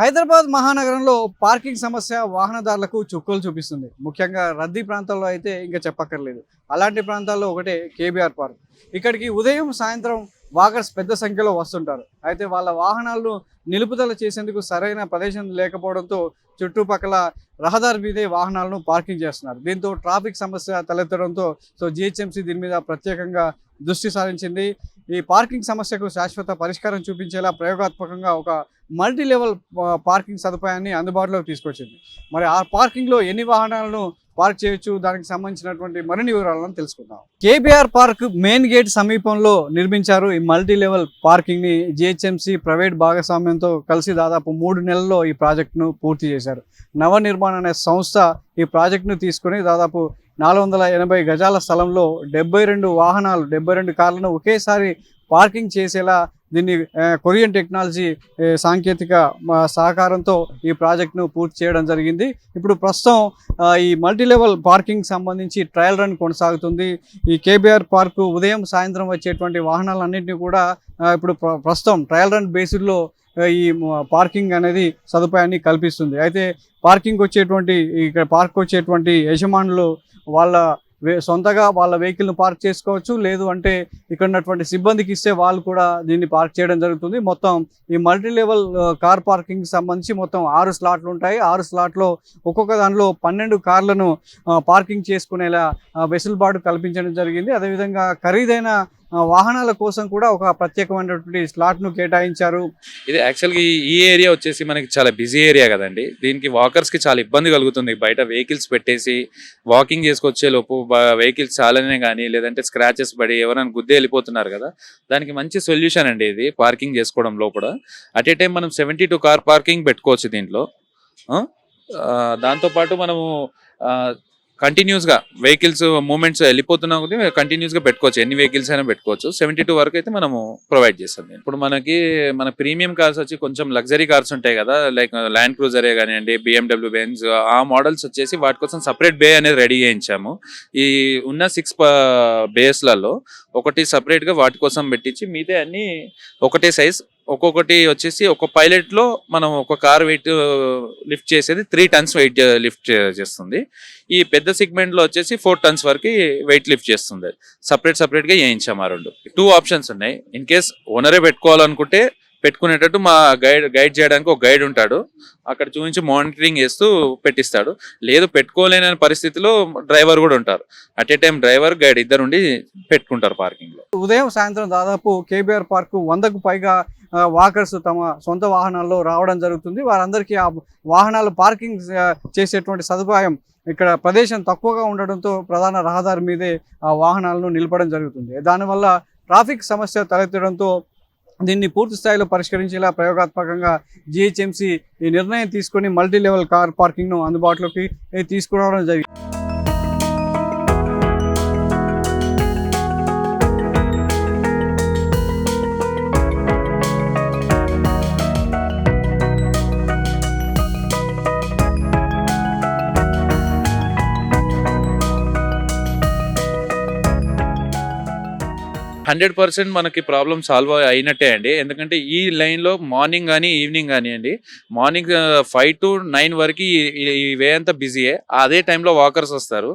హైదరాబాద్ మహానగరంలో పార్కింగ్ సమస్య వాహనదారులకు చుక్కలు చూపిస్తుంది. ముఖ్యంగా రద్దీ ప్రాంతాల్లో అయితే ఇంకా చెప్పక్కర్లేదు. అలాంటి ప్రాంతాల్లో ఒకటే కేబీఆర్ పార్క్. ఇక్కడికి ఉదయం సాయంత్రం వాకర్స్ పెద్ద సంఖ్యలో వస్తుంటారు. అయితే వాళ్ళ వాహనాలను నిలుపుదల చేసేందుకు సరైన ప్రదేశం లేకపోవడంతో చుట్టుపక్కల రహదారి మీదే వాహనాలను పార్కింగ్ చేస్తున్నారు. దీంతో ట్రాఫిక్ సమస్య తలెత్తడంతో సో జిహెచ్ఎంసీ దీని మీద ప్రత్యేకంగా దృష్టి సారించింది. ఈ పార్కింగ్ సమస్యకు శాశ్వత పరిష్కారం చూపించేలా ప్రయోగాత్మకంగా ఒక మల్టీ లెవెల్ పార్కింగ్ సదుపాయాన్ని అందుబాటులోకి తీసుకొచ్చింది. మరి ఆ పార్కింగ్లో ఎన్ని వాహనాలను పార్క్ చేయొచ్చు? దానికి సంబంధించినటువంటి మరిన్ని వివరాలను తెలుసుకుందాం. కేబీఆర్ పార్క్ మెయిన్ గేట్ సమీపంలో నిర్మించారు ఈ మల్టీ లెవెల్ పార్కింగ్ని జిహెచ్ఎంసీ ప్రైవేట్ భాగస్వామ్యంతో కలిసి దాదాపు మూడు నెలల్లో ఈ ప్రాజెక్టును పూర్తి చేశారు. నవనిర్మాణ అనే సంస్థ ఈ ప్రాజెక్టును తీసుకుని దాదాపు నాలుగు వందల ఎనభై గజాల స్థలంలో డెబ్బై రెండు వాహనాలు డెబ్బై రెండు కార్లను ఒకేసారి పార్కింగ్ చేసేలా దీన్ని కొరియన్ టెక్నాలజీ సాంకేతిక సహకారంతో ఈ ప్రాజెక్ట్ను పూర్తి చేయడం జరిగింది. ఇప్పుడు ప్రస్తుతం ఈ మల్టీ లెవెల్ పార్కింగ్ సంబంధించి ట్రయల్ రన్ కొనసాగుతుంది. ఈ కేబీఆర్ పార్కు ఉదయం సాయంత్రం వచ్చేటువంటి వాహనాలన్నింటినీ కూడా ఇప్పుడు ప్ర- ప్రస్తుతం ట్రయల్ రన్ బేసిస్లో ఈ పార్కింగ్ అనేది సదుపాయాన్ని కల్పిస్తుంది. అయితే పార్కింగ్ వచ్చేటువంటి ఇక్కడ పార్క్ వచ్చేటువంటి యజమానులు వాళ్ళ సొంతగా వాళ్ళ వెహికల్ను పార్క్ చేసుకోవచ్చు. లేదు అంటే ఇక్కడ ఉన్నటువంటి సిబ్బందికి ఇస్తే వాళ్ళు కూడా దీన్ని పార్క్ చేయడం జరుగుతుంది. మొత్తం ఈ మల్టీ లెవెల్ కార్ పార్కింగ్ సంబంధించి మొత్తం ఆరు స్లాట్లు ఉంటాయి. ఆరు స్లాట్లో ఒక్కొక్క దానిలో పన్నెండు కార్లను పార్కింగ్ చేసుకునేలా వెసులుబాటు కల్పించడం జరిగింది. అదేవిధంగా ఖరీదైన వాహనాల కోసం కూడా ఒక ప్రత్యేకమైనటువంటి స్లాట్ను కేటాయించారు. ఇది యాక్చువల్గా ఈ- ఏరియా వచ్చేసి మనకి చాలా బిజీ ఏరియా కదండి. దీనికి వాకర్స్కి చాలా ఇబ్బంది కలుగుతుంది. బయట వెహికల్స్ పెట్టేసి వాకింగ్ చేసుకొచ్చే లోపు వెహికల్స్ చాలానే కానీ లేదంటే స్క్రాచెస్ పడి ఎవరైనా గుద్దే వెళ్ళిపోతున్నారు కదా. దానికి మంచి సొల్యూషన్ అండి ఇది పార్కింగ్ చేసుకోవడం లోపల. అట్ ఏ టైం మనం సెవెంటీ టూ కార్ పార్కింగ్ పెట్టుకోవచ్చు దీంట్లో. ఆ? దాంతోపాటు మనము కంటిన్యూస్గా వెహికల్స్ మూమెంట్స్ వెళ్ళిపోతున్నా కొద్ది కంటిన్యూస్గా పెట్టుకోవచ్చు. ఎన్ని వెహికల్స్ అయినా పెట్టుకోవచ్చు. సెవెంటీ టూ వరకు అయితే మనము ప్రొవైడ్ చేస్తాం ఇప్పుడు మనకి మన ప్రీమియం కార్స్ వచ్చి కొంచెం లగ్జరీ కార్స్ ఉంటాయి కదా లైక్ ల్యాండ్ క్రూజరే కానివ్వండి బిఎండబ్ల్యూ బెన్స్ ఆ మోడల్స్ వచ్చేసి వాటి కోసం సపరేట్ బే అనేది రెడీ చేయించాము. ఈ ఉన్న సిక్స్ బేస్లలో uh, ఒకటి సపరేట్గా వాటి కోసం పెట్టించి మిగతా అన్ని ఒకటే సైజ్ ఒక్కొక్కటి వచ్చేసి ఒక పైలట్లో మనం ఒక కార్ వెయిట్ లిఫ్ట్ చేసేది త్రీ టన్స్ వెయిట్ లిఫ్ట్ చేస్తుంది. ఈ పెద్ద సెగ్మెంట్లో వచ్చేసి ఫోర్ టన్స్ వరకు వెయిట్ లిఫ్ట్ చేస్తుంది. సపరేట్ సపరేట్గా ఆ రెండు. టూ ఆప్షన్స్ ఉన్నాయి. ఇన్ కేస్ ఓనరే పెట్టుకోవాలనుకుంటే పెట్టుకునేటట్టు మా గైడ్ గైడ్ చేయడానికి ఒక గైడ్ ఉంటాడు. అక్కడ చూపించి మానిటరింగ్ చేస్తూ పెట్టిస్తాడు. లేదు పెట్టుకోలేని పరిస్థితిలో డ్రైవర్ కూడా ఉంటారు. At a time driver guide ఇద్దరు ఉండి పెట్టుకుంటారు పార్కింగ్లో ఉదయం సాయంత్రం దాదాపు కేబీఆర్ పార్క్ వందకు పైగా వాకర్స్ తమ సొంత వాహనాల్లో రావడం జరుగుతుంది. వారందరికీ ఆ వాహనాలు పార్కింగ్ చేసేటువంటి సదుపాయం ఇక్కడ ప్రదేశం తక్కువగా ఉండడంతో ప్రధాన రహదారి మీదే ఆ వాహనాలను నిలపడం జరుగుతుంది. దానివల్ల ట్రాఫిక్ సమస్య తలెత్తడంతో దీన్ని పూర్తి స్థాయిలో పరిష్కరించేలా ప్రయోగాత్మకంగా జిహెచ్ఎంసీ ఈ నిర్ణయం తీసుకొని మల్టీ లెవెల్ కార్ పార్కింగ్ను అందుబాటులోకి తీసుకురావడం జరిగింది హండ్రెడ్ పర్సెంట్ మనకి ప్రాబ్లం సాల్వ్ అయినట్టే అండి. ఎందుకంటే ఈ లైన్లో మార్నింగ్ కానీ ఈవినింగ్ కానీ అండి మార్నింగ్ ఫైవ్ టు నైన్ వరకు ఈ- వే అంతా బిజీయే అదే టైంలో వాకర్స్ వస్తారు.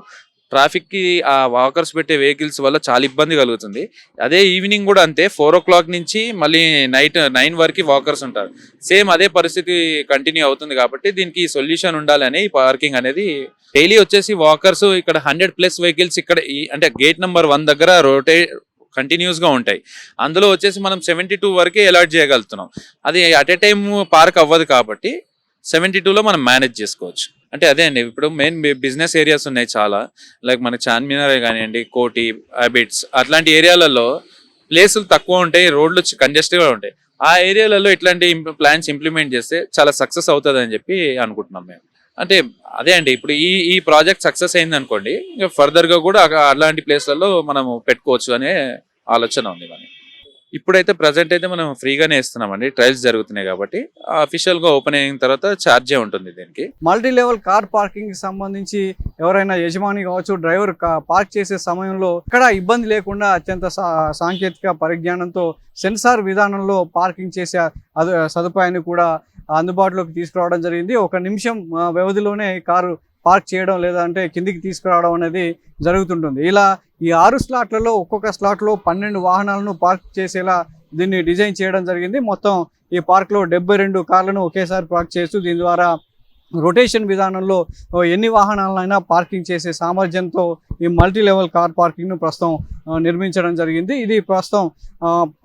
ట్రాఫిక్కి ఆ వాకర్స్ పెట్టే వెహికల్స్ వల్ల చాలా ఇబ్బంది కలుగుతుంది. అదే ఈవినింగ్ కూడా అంతే. ఫోర్ ఓ క్లాక్ నుంచి మళ్ళీ నైట్ నైన్ వరకు వాకర్స్ ఉంటారు. సేమ్ అదే పరిస్థితి కంటిన్యూ అవుతుంది కాబట్టి దీనికి సొల్యూషన్ ఉండాలని ఈ పార్కింగ్ అనేది డైలీ వచ్చేసి వాకర్స్ ఇక్కడ హండ్రెడ్ ప్లస్ వెహికల్స్ ఇక్కడ ఈ- అంటే గేట్ నెంబర్ వన్ దగ్గర రోటే కంటిన్యూస్గా ఉంటాయి. అందులో వచ్చేసి మనం సెవెంటీ టూ వరకే అలాట్ చేయగలుగుతున్నాం. అది అట్ ఏ టైం పార్క్ అవ్వదు కాబట్టి సెవెంటీ టూలో మనం మేనేజ్ చేసుకోవచ్చు. అంటే అదే అండి ఇప్పుడు మెయిన్ బిజినెస్ ఏరియాస్ ఉన్నాయి చాలా. లైక్ మన చార్మినారే కానివ్వండి కోటి హ్యాబిట్స్ అట్లాంటి ఏరియాలలో ప్లేసులు తక్కువ ఉంటాయి రోడ్లు కంజెస్ట్గా ఉంటాయి. ఆ ఏరియాలలో ఇట్లాంటి ప్లాన్స్ ఇంప్లిమెంట్ చేస్తే చాలా సక్సెస్ అవుతుంది అని చెప్పి అనుకుంటున్నాం మేము. అంటే అదే అండి ఇప్పుడు ఈ ఈ ప్రాజెక్ట్ సక్సెస్ అయింది అనుకోండి ఫర్దర్గా ఫర్దర్గా కూడా అలాంటి ప్లేస్లలో మనం పెట్టుకోవచ్చు అనే ఆలోచన ఉంది మనకి ఇప్పుడైతే ప్రజెంట్ అయితే మనం ఫ్రీగానే ఇస్తున్నామండి ట్రయల్స్ జరుగుతున్నాయి కాబట్టి అఫీషియల్గా ఓపెన్ అయిన తర్వాత ఛార్జే ఉంటుంది దీనికి. మల్టీ లెవెల్ కార్ పార్కింగ్కి సంబంధించి ఎవరైనా యజమాని కావచ్చు డ్రైవర్ కా- పార్క్ చేసే సమయంలో ఇక్కడ ఇబ్బంది లేకుండా అత్యంత సా- సాంకేతిక పరిజ్ఞానంతో సెన్సార్ విధానంలో పార్కింగ్ చేసే సదుపాయాన్ని కూడా అందుబాటులోకి తీసుకురావడం జరిగింది. ఒక నిమిషం వ్యవధిలోనే కారు పార్క్ చేయడం లేదంటే కిందికి తీసుకురావడం అనేది జరుగుతుంటుంది. ఇలా ఈ ఆరు స్లాట్లలో ఒక్కొక్క స్లాట్లో పన్నెండు వాహనాలను పార్క్ చేసేలా దీన్ని డిజైన్ చేయడం జరిగింది. మొత్తం ఈ పార్క్లో డెబ్బై రెండు కార్లను ఒకేసారి పార్క్ చేస్తూ దీని ద్వారా రొటేషన్ విధానంలో ఎన్ని వాహనాలైనా పార్కింగ్ చేసే సామర్థ్యంతో ఈ మల్టీ లెవెల్ కార్ పార్కింగ్ను ప్రస్తుతం నిర్మించడం జరిగింది. ఇది ప్రస్తుతం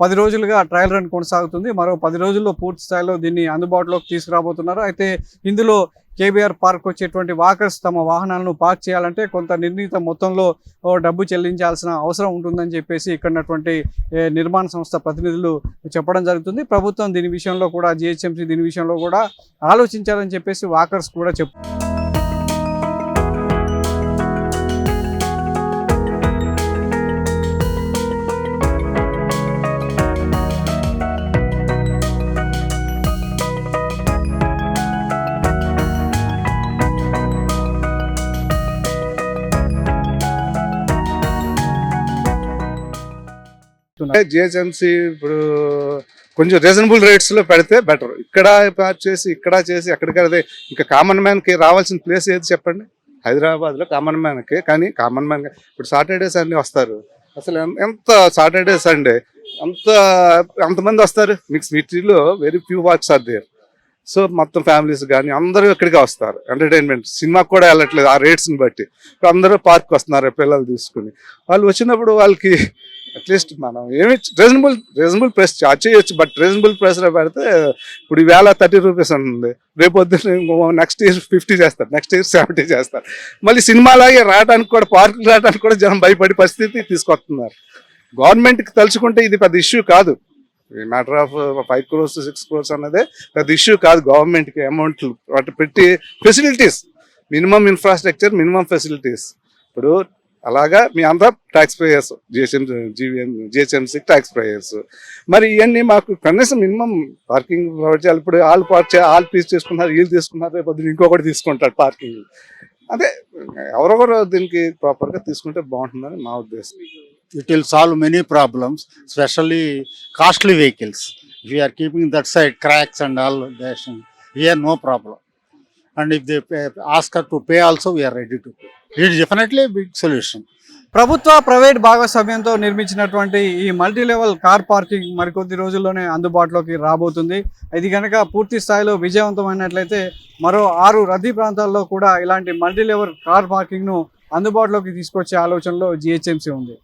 పది రోజులుగా ట్రయల్ రన్ కొనసాగుతుంది. మరో పది రోజుల్లో పూర్తి స్థాయిలో దీన్ని అందుబాటులోకి తీసుకురాబోతున్నారు. అయితే ఇందులో కేబీఆర్ పార్క్ వచ్చేటువంటి వాకర్స్ తమ వాహనాలను పార్క్ చేయాలంటే కొంత నిర్ణీత మొత్తంలో డబ్బు చెల్లించాల్సిన అవసరం ఉంటుందని చెప్పేసి ఇక్కడున్నటువంటి నిర్మాణ సంస్థ ప్రతినిధులు చెప్పడం జరుగుతుంది. ప్రభుత్వం దీని విషయంలో కూడా జిహెచ్ఎంసీ దీని విషయంలో కూడా ఆలోచించాలని చెప్పేసి వాకర్స్ కూడా చెప్ జిహెచ్ఎంసీ ఇప్పుడు కొంచెం రీజనబుల్ రేట్స్లో పెడితే బెటర్ ఇక్కడ పార్క్ చేసి ఇక్కడ చేసి ఎక్కడికదే ఇంకా కామన్ మ్యాన్కి రావాల్సిన ప్లేస్ ఏది చెప్పండి? హైదరాబాద్లో కామన్ మ్యాన్కి కానీ కామన్ మ్యాన్ ఇప్పుడు సాటర్డే సండే వస్తారు. అసలు ఎంత సాటర్డే సండే అంత ఎంతమంది వస్తారు? మీకు సిటీలో very few walks are there so మొత్తం ఫ్యామిలీస్ కానీ అందరూ ఇక్కడికే వస్తారు. ఎంటర్టైన్మెంట్ సినిమాకి కూడా వెళ్ళట్లేదు ఆ రేట్స్ని బట్టి. ఇప్పుడు అందరూ పార్క్ వస్తున్నారు పిల్లలు తీసుకుని. వాళ్ళు వచ్చినప్పుడు వాళ్ళకి అట్లీస్ట్ మనం ఏమి రీజనబుల్ రీజనబుల్ ప్రైస్ చార్జ్ చేయొచ్చు. బట్ రీజనబుల్ ప్రైస్లో పెడితే ఇప్పుడు ఈవేళ థర్టీ రూపీస్ ఉంటుంది రేపొద్దున నెక్స్ట్ ఇయర్ ఫిఫ్టీ చేస్తారు. నెక్స్ట్ ఇయర్ సెవెంటీ చేస్తారు. మళ్ళీ సినిమాలాగే రావడానికి కూడా పార్కులు రావడానికి కూడా జనం భయపడే పరిస్థితి తీసుకొస్తున్నారు. గవర్నమెంట్కి తలుచుకుంటే ఇది పెద్ద ఇష్యూ కాదు. Matter of five crores six crores అన్నదే పెద్ద ఇష్యూ కాదు గవర్నమెంట్కి అమౌంట్ వాటి పెట్టి facilities minimum infrastructure minimum facilities ఇప్పుడు అలాగా మీ అంతా tax payers GHM GVM GHMC tax payers మరి ఇవన్నీ మాకు కనీసం మినిమం పార్కింగ్ ప్రొవైడ్ చేయాలి. ఇప్పుడు వాళ్ళు పార్క్ ఆల్ వాళ్ళు పీస్ తీసుకున్నారు వీళ్ళు తీసుకున్నారు రేపు ఇంకొకటి తీసుకుంటారు పార్కింగ్ అదే ఎవరొకరు దీనికి ప్రాపర్గా తీసుకుంటే బాగుంటుందని మా ఉద్దేశం. It will solve many problems, especially costly vehicles. If we are keeping that side cracks and all that, here no problem. And if they pay, ask us to pay also, we are ready to pay. It is definitely a big solution. ప్రభుత్వ private భాగస్వామ్యంతో నిర్మించినటువంటి ఈ multi level car parking మరికొద్ది రోజుల్లోనే అందుబాటులోకి రాబోతుంది ఇది కనుక పూర్తి స్థాయిలో విజయవంతమైనట్లయితే మరో ఆరు రద్దీ ప్రాంతాల్లో కూడా ఇలాంటి మల్టీ లెవెల్ కార్ పార్కింగ్ను అందుబాటులోకి తీసుకొచ్చే ఆలోచనలో జిహెచ్ఎంసీ ఉంది